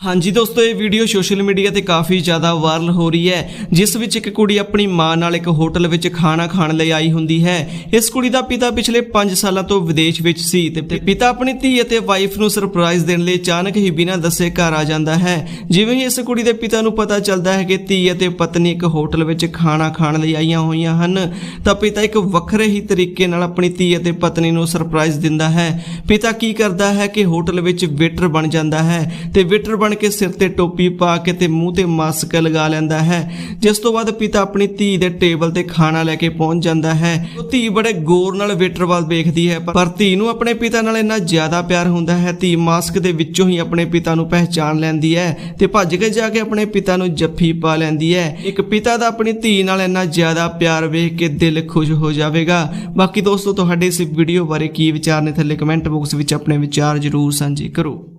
ਹਾਂਜੀ ਦੋਸਤੋ ਇਹ ਵੀਡੀਓ ਸੋਸ਼ਲ ਮੀਡੀਆ ਤੇ ਕਾਫੀ ਜ਼ਿਆਦਾ ਵਾਇਰਲ ਹੋ ਰਹੀ ਹੈ ਜਿਸ ਵਿੱਚ ਇੱਕ ਕੁੜੀ ਆਪਣੀ ਮਾਂ ਨਾਲ ਇੱਕ ਹੋਟਲ ਵਿੱਚ ਖਾਣਾ ਖਾਣ ਲਈ ਆਈ ਹੁੰਦੀ ਹੈ। ਇਸ ਕੁੜੀ ਦਾ ਪਿਤਾ ਪਿਛਲੇ 5 ਸਾਲਾਂ ਤੋਂ ਵਿਦੇਸ਼ ਵਿੱਚ ਸੀ ਤੇ ਪਿਤਾ ਆਪਣੀ ਧੀ ਅਤੇ ਵਾਈਫ ਨੂੰ ਸਰਪ੍ਰਾਈਜ਼ ਦੇਣ ਲਈ ਅਚਾਨਕ ਹੀ ਬਿਨਾਂ ਦੱਸੇ ਘਰ ਆ ਜਾਂਦਾ ਹੈ। ਜਿਵੇਂ ਹੀ ਇਸ ਕੁੜੀ ਦੇ ਪਿਤਾ ਨੂੰ ਪਤਾ ਚੱਲਦਾ ਹੈ ਕਿ ਧੀ ਅਤੇ ਪਤਨੀ ਇੱਕ ਹੋਟਲ ਵਿੱਚ ਖਾਣਾ ਖਾਣ ਲਈ ਆਈਆਂ ਹੋਈਆਂ ਹਨ ਤਾਂ ਪਿਤਾ ਇੱਕ ਵੱਖਰੇ ਹੀ ਤਰੀਕੇ ਨਾਲ ਆਪਣੀ ਧੀ ਅਤੇ ਪਤਨੀ ਨੂੰ ਸਰਪ੍ਰਾਈਜ਼ ਦਿੰਦਾ ਹੈ। ਪਿਤਾ ਕੀ ਕਰਦਾ ਹੈ ਕਿ ਹੋਟਲ ਵਿੱਚ ਵੇਟਰ ਬਣ ਜਾਂਦਾ ਹੈ ਤੇ ਵੇਟਰ ਬਣ ਕੇ ਸਿਰ ਤੇ ਟੋਪੀ ਪਾ ਕੇ ਤੇ ਮੂੰਹ ਤੇ ਮਾਸਕ ਲਗਾ ਲੈਂਦਾ ਹੈ। ਜਿਸ ਤੋਂ ਬਾਅਦ ਪਿਤਾ ਆਪਣੀ ਧੀ ਦੇ ਟੇਬਲ ਤੇ ਖਾਣਾ ਲੈ ਕੇ ਪਹੁੰਚ ਜਾਂਦਾ ਹੈ। ਉਹ ਧੀ ਬੜੇ ਗੌਰ ਨਾਲ ਵੇਟਰ ਵੱਲ ਵੇਖਦੀ ਹੈ, ਪਰ ਧੀ ਨੂੰ ਆਪਣੇ ਪਿਤਾ ਨਾਲ ਇੰਨਾ ਜ਼ਿਆਦਾ ਪਿਆਰ ਹੁੰਦਾ ਹੈ, ਧੀ ਮਾਸਕ ਦੇ ਵਿੱਚੋਂ ਹੀ ਆਪਣੇ ਪਿਤਾ ਨੂੰ ਪਹਿਚਾਨ ਲੈਂਦੀ ਹੈ ਤੇ ਭੱਜ ਕੇ ਜਾ ਕੇ ਆਪਣੇ ਪਿਤਾ ਨੂੰ ਜੱਫੀ ਪਾ ਲੈਂਦੀ ਹੈ। ਇੱਕ ਪਿਤਾ ਦਾ ਆਪਣੀ ਧੀ ਨਾਲ ਇੰਨਾ ਜ਼ਿਆਦਾ ਪਿਆਰ ਵੇਖ ਕੇ ਦਿਲ ਖੁਸ਼ ਹੋ ਜਾਵੇਗਾ। ਬਾਕੀ ਦੋਸਤੋ, ਤੁਹਾਡੇ ਇਸ ਵੀਡੀਓ ਬਾਰੇ ਕੀ ਵਿਚਾਰ ਨੇ, ਥੱਲੇ ਕਮੈਂਟ ਬਾਕਸ ਵਿੱਚ ਆਪਣੇ ਵਿਚਾਰ ਜ਼ਰੂਰ ਸਾਂਝੇ ਕਰੋ।